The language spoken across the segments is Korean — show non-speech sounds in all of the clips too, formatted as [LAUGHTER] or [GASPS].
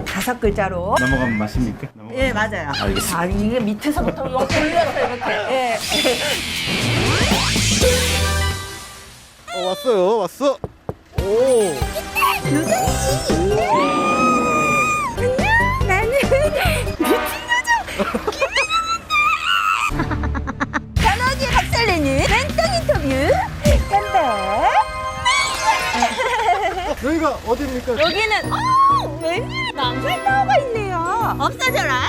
오. 다섯 글자로. 넘어가면 맞습니까? 넘어가면. 예, 맞아요. 알겠습니다. 아, 이게 밑에서부터 돌려서 이렇게. [LAUGHS] 예. 어, 왔어요. 왔어. 오. 나는 단어지 [LAUGHS] 박살내는 랜덤 인터뷰 간다. 여기가 어디입니까? 여기는 어, 웬일 남산 타워가 있네요. 없어져라.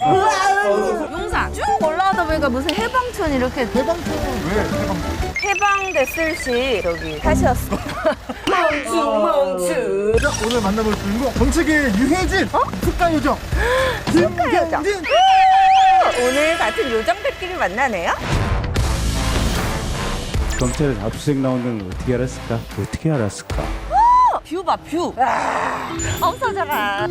우와, 용산 쭉 올라오다 보니까 무슨 해방촌 이렇게 대방촌은 왜 대방? 해방됐을 시 여기 타셨어. [LAUGHS] 멍충 멍충. 자, 오늘 만나볼 주인공 정책의 유해진 특가 요정 요정. 김경진. 오늘 같은 요정들끼리 만나네요. 경찰 압수수색 나온다는 걸 어떻게 알았을까? 어떻게 알았을까? 뷰 봐, 뷰. 아, 없어져라.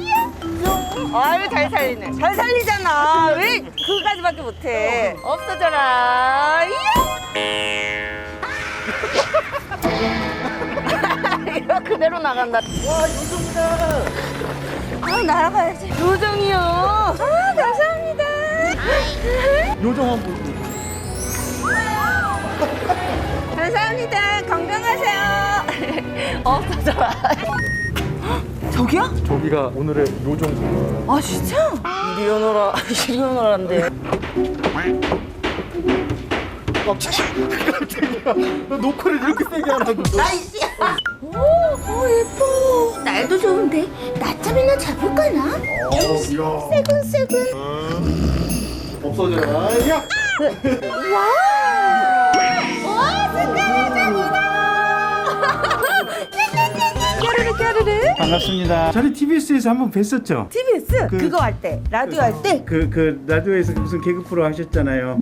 아유, 잘 살리네. 잘 살리잖아. 왜 그까지밖에 못해? 없어져라. 이거 그대로 나간다. 와, 요정이다. 아, 날아가야지. 요정이요. 아, 감사합니다. 요정 한 번 감사합니다. 건강하세요. [LAUGHS] 없어져라. [GASPS] 저기요? 저기가 오늘의 요정. 아 진짜? 이리 오너라 이리 오너라인데 깜짝이야. 노크를 이렇게 세게 하라고. 아이씨야 오, 오 예뻐 날도 좋은데 낮잠이나 자볼까나? 어, 야. 세근세근 없어져라. 야. 와 스카이장이다 반갑습니다. 저희 TBS에서 한번 뵀었죠? TBS 그- 그, 거 할 때 라디오 할 때 그, 그, 라디오에서 무슨 개그 프로 하셨잖아요.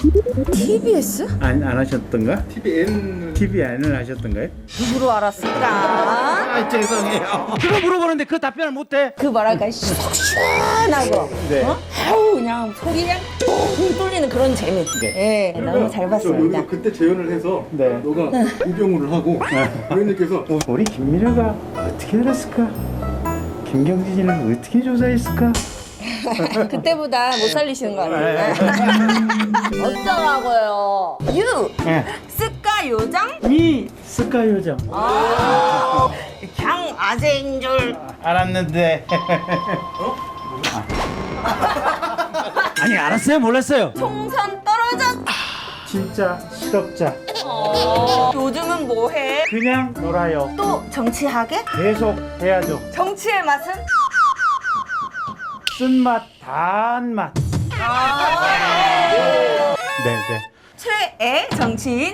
TBS? 안, 안 하셨던가? TVN. TVN을 하셨던가요? 누구로 알았을까? 아, 죄송해요. 그거 물어보는데 그 답변을 못해. 그 뭐랄까 속 시원하고 네. 어? 아우 그냥 속이 그냥 뻥 뚫리는 그런 재미 예 너무 잘 봤습니다 그때 재연을 해서 네. 너가 우병우를 하고 의원님께서 우리 김미래가 어떻게 알았을까? 김경진이를 어떻게 조사했을까? [LAUGHS] 그때보다 못 살리시는 거 아니에요? [LAUGHS] 어쩌라고요 유 네. 스카 요정 이 스카 요정. 강 아재인 줄 알았는데. 아니 알았어요 몰랐어요. 총선 떨어졌 진짜 실업자. 어, 요즘은 뭐해? 그냥 놀아요. 또 정치하게? 계속 해야죠. 정치의 맛은? 쓴맛 단맛. 네 네. 최애 정치인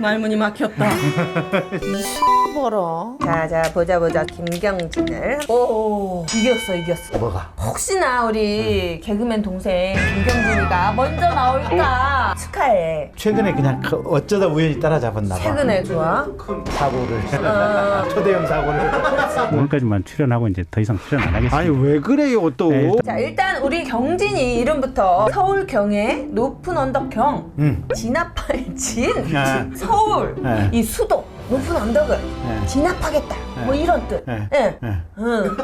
말문이 막혔다. [LAUGHS] 벌어. 자 자 보자 보자 김경진을. 오 이겼어 이겼어. 뭐가? 혹시나 우리 개그맨 동생 김경진이가 먼저 나올까 축하해. 최근에 그냥 그 어쩌다 우연히 따라잡았나 봐. 최근에 좋아. 사고를 어. 초대형 사고를 [LAUGHS] 오늘까지만 출연하고 이제 더 이상 출연 안 하겠습니다. 아니 왜 그래요 또? 네. 자 일단 우리 경진이 이름부터 서울 경의 높은 언덕 경 응. 진압할 진 아. 서울 네. 이 수도 높은 언덕을 네. 진압하겠다 뭐 이런 뜻. 네. 예. 네. 응.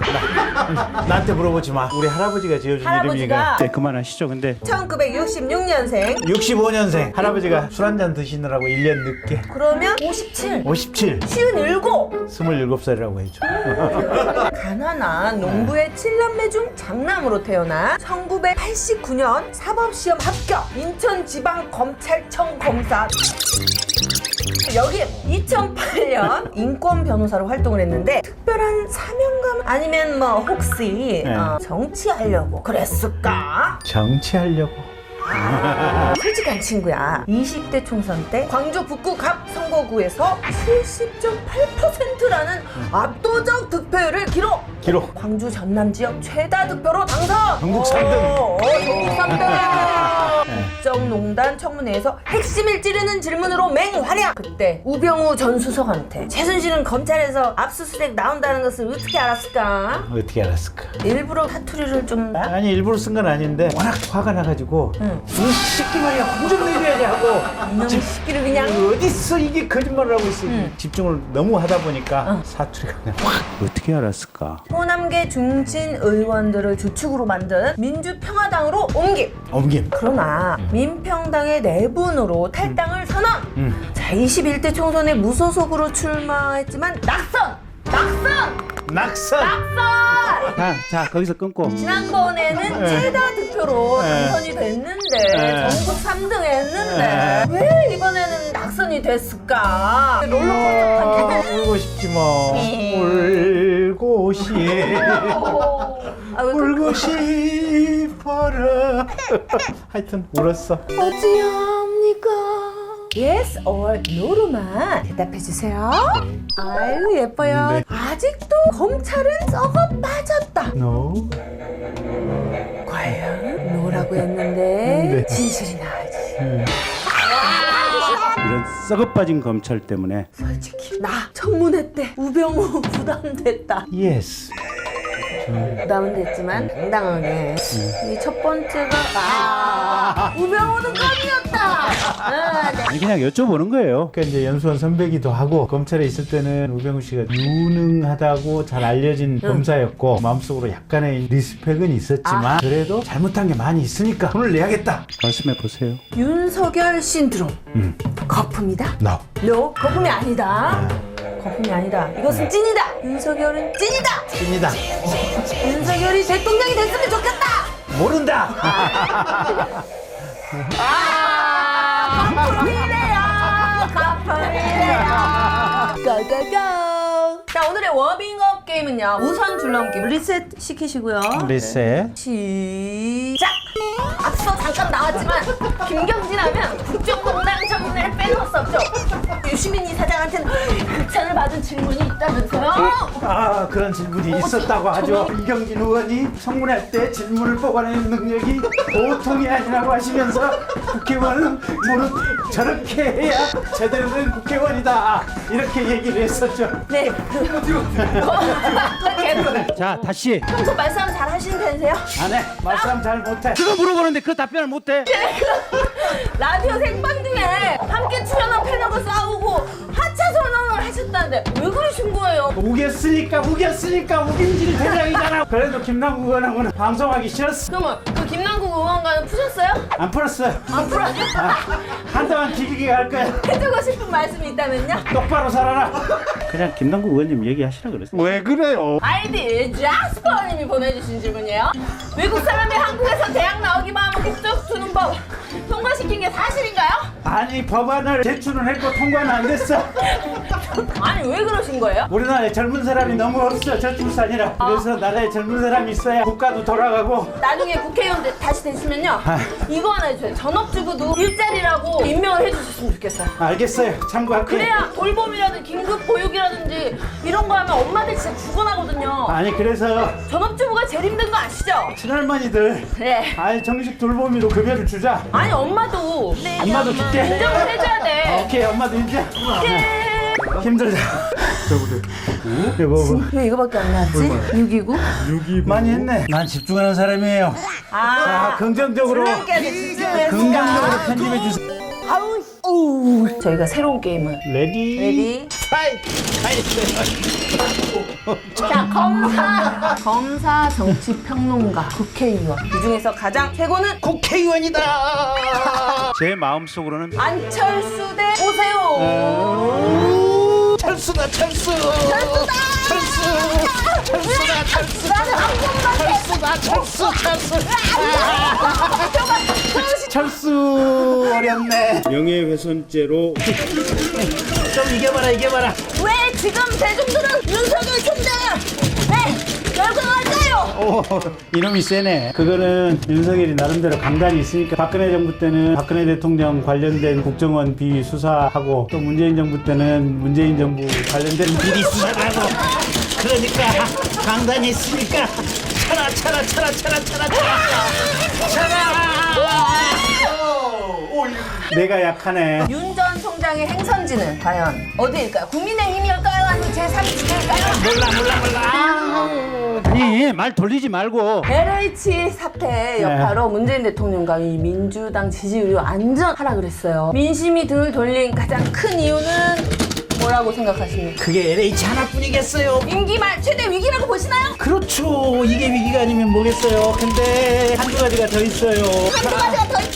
나한테 물어보지 마. 우리 할아버지가 지어준 할아버지가- 이름이니까. 네, 그만하시죠. 근데 1966년생 65년생 할아버지가 술 한 잔 드시느라고 1년 늦게 그러면 57 57 57 27살이라고 해줘. [LAUGHS] 가난한 농부의 칠남매 중 장남으로 태어나 1989년 사법시험 합격 인천지방검찰청 검사 여기 2008년 인권 변호사로 활동을 했는데 특별한 사명감 아니면 뭐 혹시 네. 어, 정치하려고 그랬을까? 정치하려고. 솔직한 친구야. 20대 총선 때 광주 북구 갑 선거구에서 70.8%라는 압도적 득표율을 기록. 기록. 광주 전남 지역 최다 득표로 당선. 전국 삼 등. 어, 어, 전국 3등. 국정농단 청문회에서 핵심을 찌르는 질문으로 맹활약. 그때 우병우 전 수석한테 최순실은 검찰에서 압수수색 나온다는 것을 어떻게 알았을까? 어떻게 알았을까? 일부러 사투리를 좀. 아니 일부러 쓴 건 아닌데 워낙 화가 나가지고 응. 이 새끼 말이야 공좀 내려야지 하고 이놈의 시끼를 그냥. 어딨어 이게 거짓말을 하고 있어 응. 집중을 너무 하다 보니까 사투리가 그냥 확 어떻게 알았을까? 호남계 중진 의원들을 주축으로 만든 민주평화당으로 옮김. 옮김 그러나 민평당의 내분으로 탈당을 선언. 음. 자, 21대 총선에 무소속으로 출마했지만 낙선! 낙선! 낙선 낙선! 자, 자 거기서 끊고 지난번에는 최다 득표로 네. 당선이 됐는데 네. 전국 3등 했는데 왜 이번에는 낙선이 됐을까? 롤러코스터 아, 울고 싶지 뭐 네. 울 고싶 아, 왜 그- 울고 싶어라 하여튼 울었어 어찌합니까? Yes or No로만 대답해 주세요. 아유 예뻐요. 네. 아직도 검찰은 썩어 빠졌다. No 과연 No라고 했는데 네. 진실이 나지. 이런 썩어 빠진 검찰 때문에 솔직히 나 청문회 때 우병우 부담됐다. Yes 부담은 됐지만 당당하게 이 첫 번째가 아 우병우는 껌이었다. 아, 네. 아니 그냥 여쭤보는 거예요. 그러니까 이제 연수원 선배기도 하고 검찰에 있을 때는 우병우 씨가 유능하다고 잘 알려진 검사였고 마음속으로 약간의 리스펙은 있었지만 그래도 잘못한 게 많이 있으니까 돈을 내야겠다. 말씀해 보세요. 윤석열 신드롬 음. 거품이다. No. No, 거품이 아니다. 거품이 아니다. 이것은 찐이다. 윤석열은 찐이다. 찐이다. 윤석열이 대통령이 됐으면 좋겠다. 모른다. 아, 거품이래요. 거품이래요. 고고고. 자, 오늘의 워밍업 게임은요. 우선 줄넘기 리셋 시키시고요. 리셋. 시작! 앞서 잠깐 나왔지만 김경진 하면 국정농단 청문회를 빼놓을 수 없죠. 유시민 이사장한테는 극찬을 받은 질문이 있다면서요? 아 그런 질문이 있었다고 하죠. 이경진 의원이 청문회 때 질문을 뽑아내는 능력이 보통이 아니라고 하시면서 국회의원은 무릇 저렇게 해야 제대로 된 국회의원이다 이렇게 얘기를 했었죠. 네. 계속. [LAUGHS] 자 다시 평소 말씀 잘 하시는 편이세요? 안해 말씀 잘 못해. 그거 물어보 는데 그 답변을 못해. [LAUGHS] 라디오 생방 중에 함께 출연한 패널과 싸우고 하셨다는데 왜 그러신 거예요? 우겼으니까 우겼으니까 우김질 대장이잖아. [LAUGHS] 그래도 김남국 의원하고는 방송하기 싫었어. 그러면 그 김남국 의원과는 푸셨어요? 안 풀었어요. 안 풀었어요? [LAUGHS] 한동안 길게 갈 거야. [LAUGHS] 해주고 싶은 말씀이 있다면요? 똑바로 살아라. 그냥 김남국 의원님 얘기하시라 그랬어. 왜 그래요? 아이디 자스퍼님이 보내주신 질문이에요. 외국 사람이 한국에서 대학 나오기만 하면 국적 주는 법 통과시킨 게 사실인가요? 아니 법안을 제출은 했고 통과는 안 됐어. 아니 왜 그러신 거예요? 우리나라에 젊은 사람이 너무 없어 저출산이라 그래서 나라에 젊은 사람이 있어야 국가도 돌아가고 나중에 국회의원 되- 다시 되시면요 이거 하나 해줘요. 전업주부도 일자리라고 임명을 해주셨으면 좋겠어요. 알겠어요 참고할게요 그래야 돌봄이라든지 긴급 보육이라든지 이런 거 하면 엄마들 진짜 죽어나거든요. 아니 그래서 전업주부가 제일 힘든 거 아시죠? 친할머니들 네. 아예 정식 돌보미로 급여를 주자 아니 엄마도 엄마도 줄게 인정을 해줘야 돼. 오케이 엄마도 인정 오케이. 힘들다. 저보들 여보 왜 이거밖에 안 나왔지? 629? 많이 했네. 난 집중하는 사람이에요. 자 아, 긍정적으로. 즐겁게 집중했어. 긍정적으로 편집해 주세요. 아우, 오. 저희가 새로운 게임을. 레디? 레디. 자, 검사. 검사, 정치 평론가, 국회의원. 이 중에서 가장 최고는? 국회의원이다! 제 마음속으로는 안철수 대 오세훈. 철수다 철수 철수다! 철수다. 철수 나는 한 번만 해. 철수다 철수 철수 철수 어렵네. 명예훼손죄로 좀 이겨봐라 이겨봐라. 왜 지금 대중들은 [LAUGHS] 이놈이 세네. 그거는 윤석열이 나름대로 강단이 있으니까 박근혜 정부 때는 박근혜 대통령 관련된 국정원 비위 수사하고 또 문재인 정부 때는 문재인 정부 관련된 비리 수사하고. 그러니까 강단이 있으니까 차라 차라 차라 차라 차라. 차라 내가 약하네 윤 전 총장의 행선지는 과연 어디일까요? 국민의힘일까요? 아니면 제3지일까요? 몰라 몰라 몰라 아니 말 돌리지 말고 LH 사태 여파로 문재인 대통령과 이 민주당 지지율이 완전 하락을 했어요. 민심이 등을 돌린 가장 큰 이유는 뭐라고 생각하십니까? 그게 LH 하나뿐이겠어요 임기 말 최대 위기라고 보시나요? 그렇죠 이게 위기가 아니면 뭐겠어요 근데 한두 가지가 더 있어요 한두 가지가 더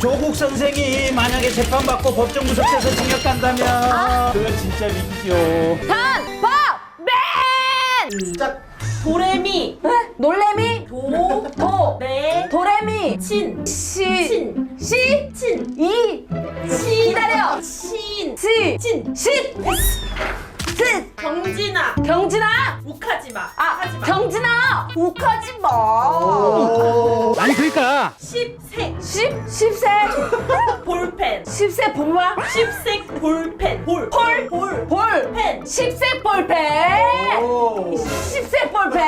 조국 선생이 만약에 재판받고 법정 구속돼서 징역 간다면 그건 진짜 위기죠 단법맨 도레미 네? 놀래미 도도레 도레미 친 시 친. 시 친. 이 친. 기다려. 친. 시 친. 십 스 경진아. 경진아 욱하지 마. 아 하지 마. 경진아 욱하지 마 아니 그러니까 십색 십 십세 [LAUGHS] 볼펜. 십세 본마 십색 볼펜. 볼. 폴. 볼. 볼 펜. 십색 볼펜 십색 볼펜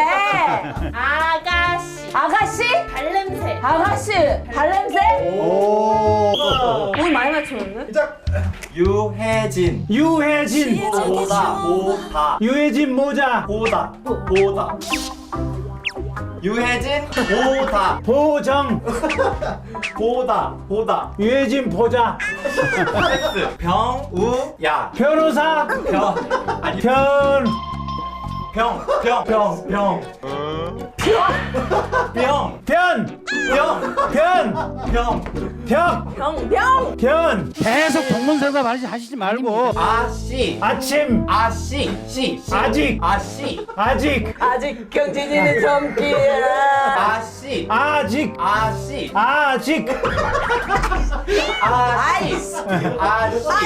아가씨. 아가씨 발냄새. 아가씨 발냄새 오늘 많이 맞추는데 유해진 유해진 보다 보다. 유해진 모자. 보다. 보다. 유해진 보다. 보정. [LAUGHS] 보다. 보다. 유해진 보자. 패스 [LAUGHS] 병우야. 변호사. 병. 아니. 변. 병 병 병 병병. 변, 변, 병! 벽, 병병! 변. 계속 동문서답 하시- 하시지 말고. 아씨. 아침, 아씨. 씨 씨. 아직. 아씨. 아직, 아직 경진이는 젊기야. 아씨. 아직, 아씨. 아직, 아씨.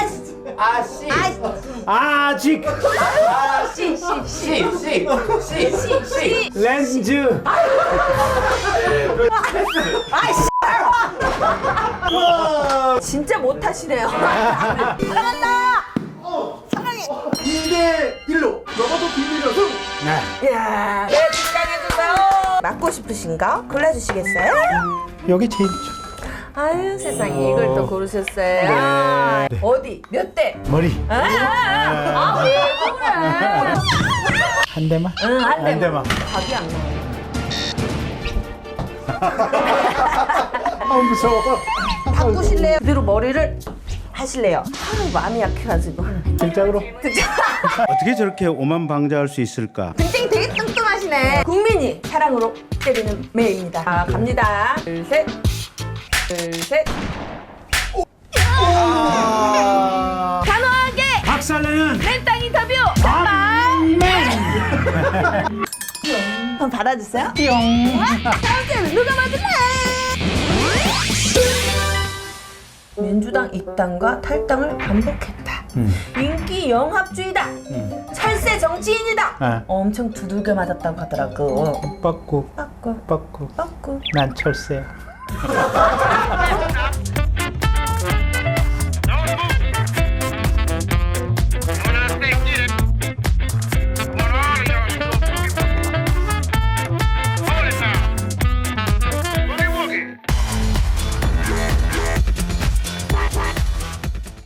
아씨. 아씨. 아직. 씨씨 씨 씨 씨 렌즈. 진짜 못하시네요 사랑한다 2대 1로 넘어도 비밀로 승 네. 이야 네 긴장해주세요 맞고 싶으신가? 골라주시겠어요? 여기 제일 좋. 아유 세상에 이걸 또 고르셨어요 아, 어디? 몇 대? 머리 아왜 그래 한 대만. 응, 한 대만. 한 대만. 답이 안 나와 [LAUGHS] 아 무서워. 바꾸실래요? 그대로 머리를 하실래요? 아유 마음이 약해가지고. 진짜로. 그쵸? [LAUGHS] 어떻게 저렇게 오만방자할 수 있을까? 굉장히 되게 뚱뚱하시네. 국민이 사랑으로 때리는 매입니다. 자 갑니다. 둘 셋. 둘셋. 단호하게 박살내는 맨땅 인터뷰. 빵 한번 받아주세요. 뿅 다음 주에 누가 맞을래 민주당 입당과 탈당을 반복했다. 인기 영합주의다. 철새 정치인이다. 네. 엄청 두들겨 맞았다고 하더라고. 뻗고 빠꾸 뻗고 빠꾸 난 철새야. [LAUGHS]